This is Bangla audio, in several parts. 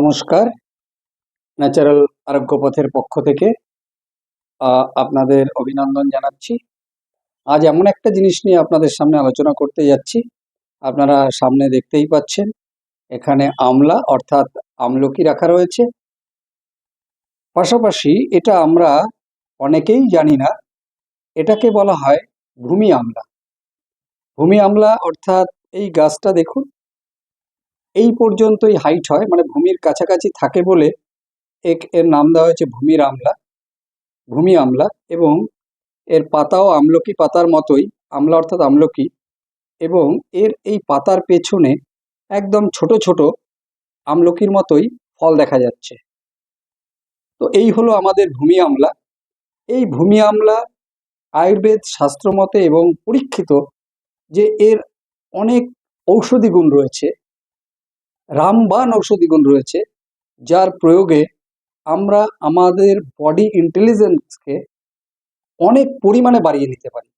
নমস্কার। ন্যাচারাল আরোগ্য পথের পক্ষ থেকে আপনাদের অভিনন্দন জানাচ্ছি। আজ এমন একটা জিনিস নিয়ে আপনাদের সামনে আলোচনা করতে যাচ্ছি। আপনারা সামনে দেখতেই পাচ্ছেন, এখানে আমলা অর্থাৎ আমলকি রাখা রয়েছে। পাশাপাশি এটা আমরা অনেকেই জানি না, এটাকে বলা হয় ভূমি আমলা। ভূমি আমলা অর্থাৎ এই গাছটা দেখুন এই পর্যন্তই হাইট হয় মানে ভূমির কাছাকাছি থাকে বলে এক, এর নাম দেওয়া হয়েছে ভূমির আমলা, ভূমি আমলা এবং এর পাতাও আমলকি পাতার মতোই, আমলা অর্থাৎ আমলকি এবং এর এই পাতার পেছনে একদম ছোট ছোট আমলকির মতোই ফল দেখা যাচ্ছে। তো এই হলো আমাদের ভূমি আমলা। এই ভূমি আমলা আয়ুর্বেদ শাস্ত্রমতে এবং পরীক্ষিত যে এর অনেক ঔষধি গুণ রয়েছে রামবান ঔষধি গুণ রয়েছে, যার প্রয়োগে আমরা আমাদের বডি ইন্টেলিজেন্সকে অনেক পরিমাণে বাড়িয়ে নিতে পারি।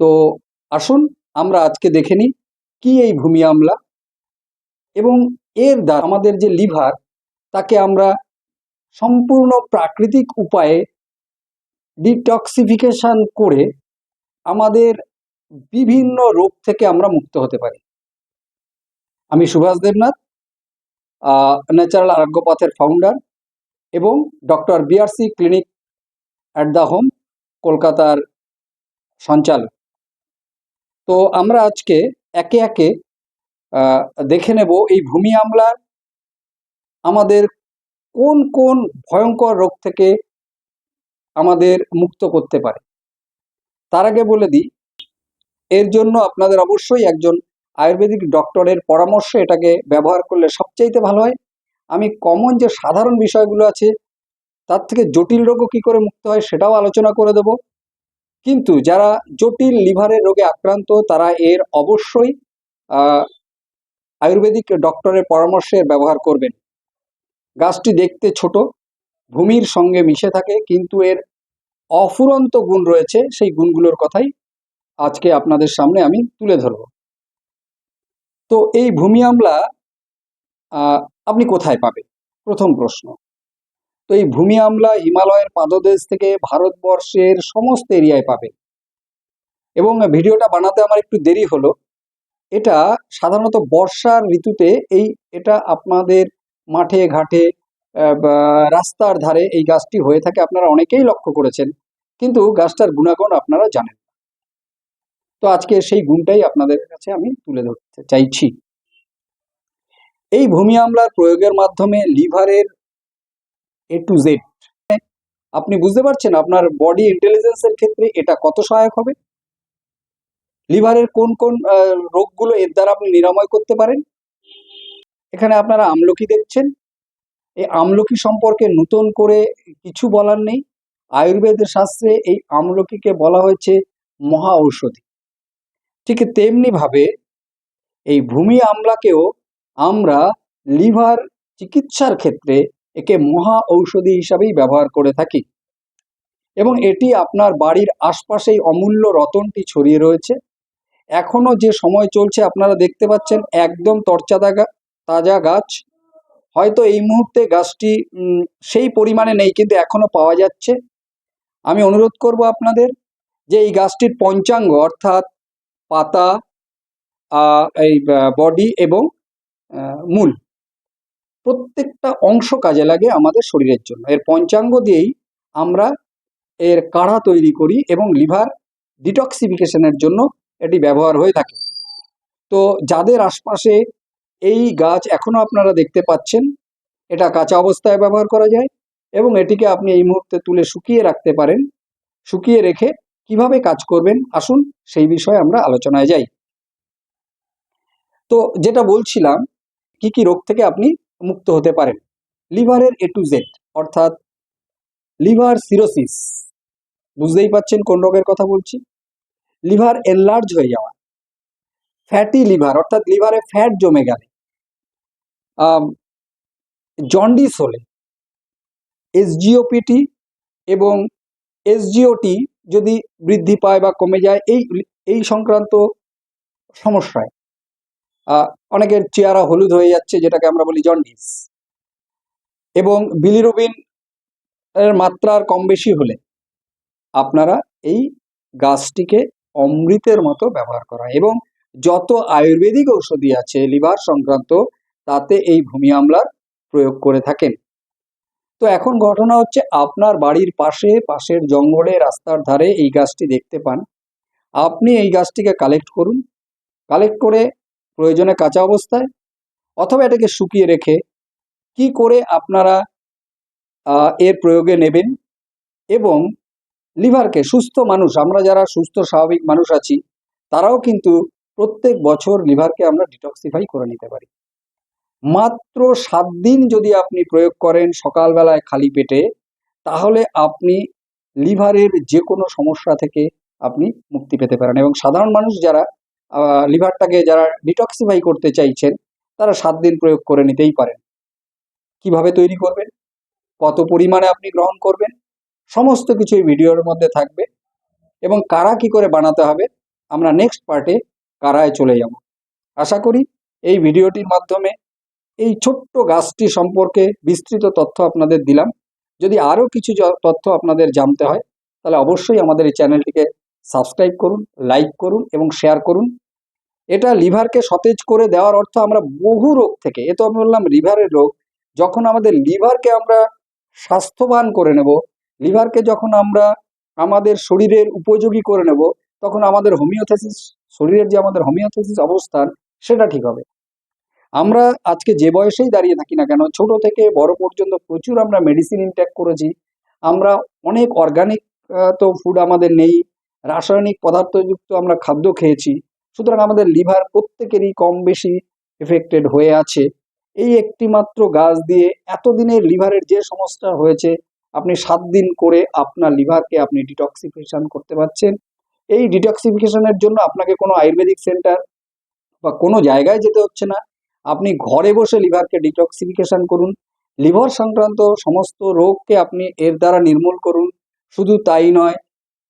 তো আসুন আমরা আজকে দেখে নিই কি এই ভূমি আমলা এবং এর দ্বারা আমাদের যে লিভার তাকে আমরা সম্পূর্ণ প্রাকৃতিক উপায়ে ডিটক্সিফিকেশন করে আমাদের বিভিন্ন রোগ থেকে আমরা মুক্ত হতে পারি। আমি সুভাষ দেবনাথ ন্যাচারাল আরোগ্য পথের ফাউন্ডার এবং doctor BRC clinic at the home কলকাতার সঞ্চালক। তো আমরা আজকে একে একে দেখে নেব এই ভূমি আমলার আমাদের কোন কোন ভয়ঙ্কর রোগ থেকে আমাদের মুক্ত করতে পারে। তার আগে বলে দিই, এর জন্য আপনাদের অবশ্যই একজন আয়ুর্বেদিক ডক্টরের পরামর্শ এটাকে ব্যবহার করলে সবচাইতে ভালো হয়। আমি কমন যে সাধারণ বিষয়গুলো আছে, তার থেকে জটিল রোগও কী করে মুক্ত হয় সেটাও আলোচনা করে দেব। কিন্তু যারা জটিল লিভারের রোগে আক্রান্ত, তারা এর অবশ্যই আয়ুর্বেদিক ডক্টরের পরামর্শের ব্যবহার করবেন। গাছটি দেখতে ছোট, ভূমির সঙ্গে মিশে থাকে, কিন্তু এর অফুরন্ত গুণ রয়েছে, সেই গুণগুলোর কথাই আজকে আপনাদের সামনে আমি তুলে ধরব। তো এই ভূমি আমলা আপনি কোথায় পাবেন? প্রথম প্রশ্ন। তো এই ভূমি আমলা হিমালয়ের পাদদেশ থেকে ভারতবর্ষের সমস্ত এরিয়ায় পাবে। এবং ভিডিওটা বানাতে আমার একটু দেরি হলো। এটা সাধারণত বর্ষার ঋতুতে এই, এটা আপনাদের মাঠে, ঘাটে রাস্তার ধারে এই গাছটি হয়ে থাকে। আপনারা অনেকেই লক্ষ্য করেছেন। কিন্তু গাছটার গুণাগুণ আপনারা জানেন। তো আজকে সেই গুণটাই আপনাদের কাছে আমি তুলে ধরতে চাইছি। এই ভূমি আমলার প্রয়োগের মাধ্যমে লিভারের এ টু জেড আপনি বুঝতে পারছেন আপনার বডি ইন্টেলিজেন্সের ক্ষেত্রে এটা কত সহায়ক হবে? লিভারের কোন কোন রোগগুলো এর দ্বারা আপনি নিরাময় করতে পারেন? এখানে আপনারা আমলকি দেখছেন। এই আমলকি সম্পর্কে নতুন করে কিছু বলার নেই। আয়ুর্বেদ শাস্ত্রে এই আমলকিকে বলা হয়েছে মহা ঔষধি। ঠিক তেমনি ভাবে এই ভূমি আমলাকেও আমরা লিভার চিকিৎসার ক্ষেত্রে একে মহা ঔষধি হিসাবেই ব্যবহার করে থাকি। এবং এটি আপনার বাড়ির আশপাশেই অমূল্য রতনটি ছড়িয়ে রয়েছে। এখনও যে সময় চলছে আপনারা দেখতে পাচ্ছেন একদম তরচাদা তাজা গাছ। হয়তো এই মুহূর্তে গাছটি সেই পরিমাণে নেই কিন্তু এখনও পাওয়া যাচ্ছে। আমি অনুরোধ করব আপনাদের যে এই গাছটির পঞ্চাঙ্গ অর্থাৎ পাতা এই বডি এবং মূল। প্রত্যেকটা অংশ কাজে লাগে আমাদের শরীরের জন্য। এর পঞ্চাঙ্গ দিয়েই আমরা এর কাঢ়া তৈরি করি এবং লিভার ডিটক্সিফিকেশনের জন্য এটি ব্যবহার হয়ে থাকে। তো যাদের আশপাশে এই গাছ এখনও আপনারা দেখতে পাচ্ছেন, এটা কাঁচা অবস্থায় ব্যবহার করা যায় এবং এটিকে আপনি এই মুহূর্তে তুলে শুকিয়ে রাখতে পারেন। শুকিয়ে রেখে কীভাবে কাজ করবেন? আসুন সেই বিষয়ে আমরা আলোচনায় যাই। তো যেটা বলছিলাম, কি কি রোগ থেকে আপনি মুক্ত হতে পারেন? লিভারের এ টু জেড অর্থাৎ লিভার সিরোসিস। বুঝতেই পাচ্ছেন কোন রোগের কথা বলছি? লিভার এনলার্জ হয়ে যাওয়া। ফ্যাটি লিভার, অর্থাৎ লিভারে ফ্যাট জমে গেলে। জন্ডিস হলে এসজিওপিটি এবং এসজিওটি যদি বৃদ্ধি পায় বা কমে যায়, এই এই সংক্রান্ত সমস্যায় অনেকের চেহারা হলুদ হয়ে যাচ্ছে, যেটাকে আমরা বলি জন্ডিস। এবং বিলিরুবিন এর মাত্রার কম বেশি হলে আপনারা এই গাছটিকে অমৃতের মতো ব্যবহার করা এবং যত আয়ুর্বেদিক ঔষধি আছে লিভার সংক্রান্ত, তাতে এই ভূমি আমলার প্রয়োগ করে থাকেন। তো এখন ঘটনা হচ্ছে আপনার বাড়ির পাশে, পাশের জঙ্গলে, রাস্তার ধারে এই গাছটি দেখতে পান। আপনি এই গাছটিকে কালেক্ট করুন। কালেক্ট করে প্রয়োজনে কাঁচা অবস্থায় অথবা এটাকে শুকিয়ে রেখে কি করে আপনারা এর প্রয়োগে নেবেন এবং লিভারকে সুস্থ মানুষ, আমরা যারা সুস্থ, স্বাভাবিক মানুষ আছি, তারাও কিন্তু প্রত্যেক বছর লিভারকে আমরা ডিটক্সিফাই করে নিতে পারি। মাত্র সাত দিন যদি আপনি প্রয়োগ করেন সকালবেলায় খালি পেটে, তাহলে আপনি লিভারের যে কোনো সমস্যা থেকে আপনি মুক্তি পেতে পারেন। এবং সাধারণ মানুষ যারা লিভারটাকে যারা ডিটক্সিফাই করতে চাইছেন, তারা সাত দিন প্রয়োগ করে নিতেই পারেন। কীভাবে তৈরি করবেন? কত পরিমাণে আপনি গ্রহণ করবেন? সমস্ত কিছু এই ভিডিওর মধ্যে থাকবে। এবং কারা কি করে বানাতে হবে? আমরা নেক্সট পার্টে কারায় চলে যাব। আশা করি এই ভিডিওটির মাধ্যমে এই ছোট্ট গাছটি সম্পর্কে বিস্তৃত তথ্য আপনাদের দিলাম। যদি আরও কিছু তথ্য আপনাদের জানতে হয়, তাহলে অবশ্যই আমাদের এই চ্যানেলটিকে সাবস্ক্রাইব করুন, লাইক করুন এবং শেয়ার করুন। এটা লিভারকে সতেজ করে দেওয়ার অর্থ আমরা বহু রোগ থেকে, এ তো আমি বললাম লিভারের রোগ, যখন আমাদের লিভারকে আমরা স্বাস্থ্যবান করে নেব, লিভারকে যখন আমরা আমাদের শরীরের উপযোগী করে নেব, তখন আমাদের হোমিওথেসিস, শরীরের যে আমাদের হোমিওথেসিস অবস্থান, সেটা ঠিক হবে। আমরা আজকে যে বয়সেই দাঁড়িয়ে থাকি না কেন, ছোট থেকে বড় পর্যন্ত প্রচুর আমরা মেডিসিন ইনটেক করেছি। আমরা অনেক অর্গানিক তো ফুড আমাদের নেই, রাসায়নিক পদার্থযুক্ত আমরা খাদ্য খেয়েছি। সুতরাং আমাদের লিভার প্রত্যেকেরই কম বেশি এফেক্টেড হয়ে আছে। এই একটি মাত্র গাছ দিয়ে এতদিনের লিভারের যে সমস্যা হয়েছে, আপনি সাত দিন করে আপনার লিভারকে আপনি ডিটক্সিফিকেশন করতে পারছেন। এই ডিটক্সিফিকেশনের জন্য আপনাকে কোনো আয়ুর্বেদিক সেন্টার বা কোনো জায়গায় যেতে হচ্ছে না। আপনি ঘরে বসে লিভারকে ডিটক্সিফিকেশন করুন। লিভার সংক্রান্ত সমস্ত রোগকে আপনি এর দ্বারা নির্মূল করুন। শুধু তাই নয়,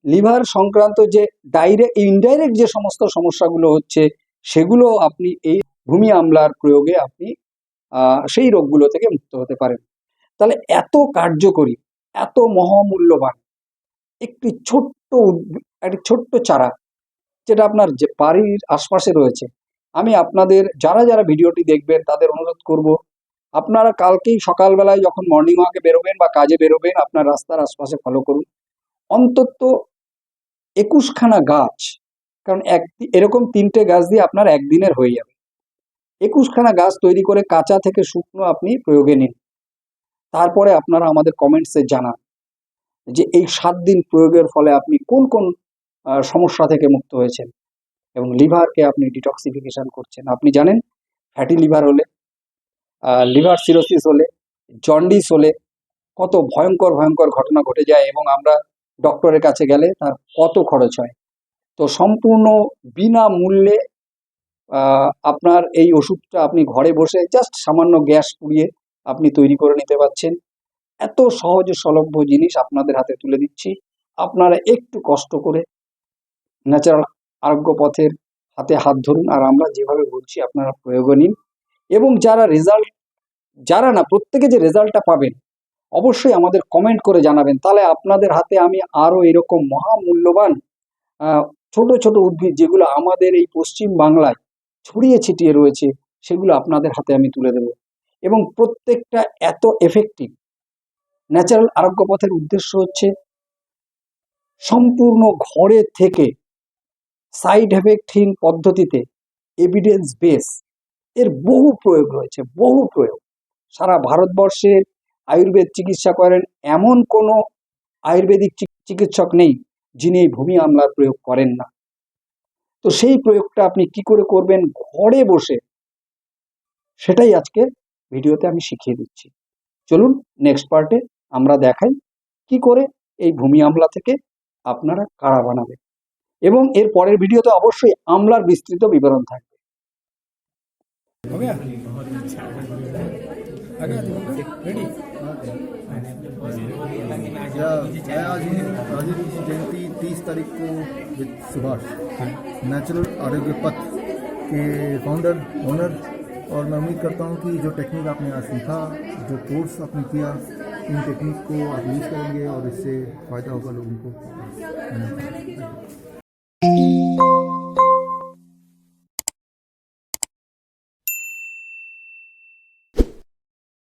লিভার সংক্রান্ত যে ডাইরেক্ট ইনডাইরেক্ট যে সমস্ত সমস্যাগুলো হচ্ছে, সেগুলো আপনি এই ভূমি আমলার প্রয়োগে আপনি সেই রোগগুলো থেকে মুক্ত হতে পারেন। তাহলে এত কার্যকরী, এত মহামূল্যবান, একটি ছোট্ট একটি ছোট্ট চারা, যেটা আপনার যে বাড়ির আশপাশে রয়েছে আমি আপনাদের, যারা যারা ভিডিওটি দেখবেন, তাদের অনুরোধ করব, আপনারা কালকেই সকালবেলায় যখন মর্নিং ওয়াকে বেরোবেন বা কাজে বেরোবেন, আপনার রাস্তার আশপাশে ফলো করুন। অন্তত একুশখানা গাছ, কারণ এক, এরকম তিনটে গাছ দিয়ে আপনার একদিনের হয়ে যাবে। একুশখানা গাছ তৈরি করে কাঁচা থেকে শুকনো আপনি প্রয়োগে নিন। তারপরে আপনারা আমাদের কমেন্টসে জানান যে এই সাত দিন প্রয়োগের ফলে আপনি কোন কোন সমস্যা থেকে মুক্ত হয়েছেন। এবং লিভারকে আপনি ডিটক্সিফিকেশন করছেন। আপনি জানেন ফ্যাটি লিভার হলে লিভার সিরোসিস হলে জন্ডিস হলে কত ভয়ঙ্কর ভয়ঙ্কর ঘটনা ঘটে যায় এবং আমরা ডক্টরের কাছে গেলে তার কত খরচ হয়। তো সম্পূর্ণ বিনামূল্যে আপনার এই ওষুধটা আপনি ঘরে বসে জাস্ট সামান্য গ্যাস পুড়িয়ে আপনি তৈরি করে নিতে পারছেন। এত সহজ সলভ্য জিনিস আপনাদের হাতে তুলে দিচ্ছি। আপনারা একটু কষ্ট করে ন্যাচারাল আরোগ্য পথের হাতে হাত ধরুন আর আমরা যেভাবে বলছি আপনারা প্রয়োগ নিন। এবং যারা রেজাল্ট যারা না প্রত্যেকে যে রেজাল্টটা পাবেন, অবশ্যই আমাদের কমেন্ট করে জানাবেন। তাহলে আপনাদের হাতে আমি আরও এরকম মহামূল্যবান ছোট ছোট উদ্ভিদ যেগুলো আমাদের এই পশ্চিম বাংলায় ছড়িয়ে ছিটিয়ে রয়েছে, সেগুলো আপনাদের হাতে আমি তুলে দেব। এবং প্রত্যেকটা এত এফেক্টিভ ন্যাচারাল আরোগ্য পথের উদ্দেশ্য হচ্ছে সম্পূর্ণ ঘরে থেকে সাইড এফেক্টহীন পদ্ধতিতে এভিডেন্স বেস এর বহু প্রয়োগ রয়েছে, বহু প্রয়োগ। সারা ভারতবর্ষে আয়ুর্বেদ চিকিৎসা করেন এমন কোনো আয়ুর্বেদিক চিক- চিকিৎসক নেই যিনি এই ভূমি আমলার প্রয়োগ করেন না। তো সেই প্রয়োগটা আপনি কি করে করবেন? ঘরে বসে। সেটাই আজকে ভিডিওতে আমি শিখিয়ে দিচ্ছি। চলুন নেক্সট পার্টে আমরা দেখাই কি করে এই ভূমি আমলা থেকে আপনারা কাড়া বানাবেন। এবং এর পরের ভিডিওতে অবশ্যই আমলার বিস্তৃত বিবরণ থাকবে या मैं आज हूँ राजीव की जयंती तीस तारीख को विद सुभाष नेचुरल आरोग्य पथ के फाउंडर ओनर और मैं उम्मीद करता हूँ कि जो टेक्निक आपने आज सीखा जो कोर्स आपने किया इन टेक्निक को आप यूज़ करेंगे और इससे फ़ायदा होगा लोगों को धन्यवाद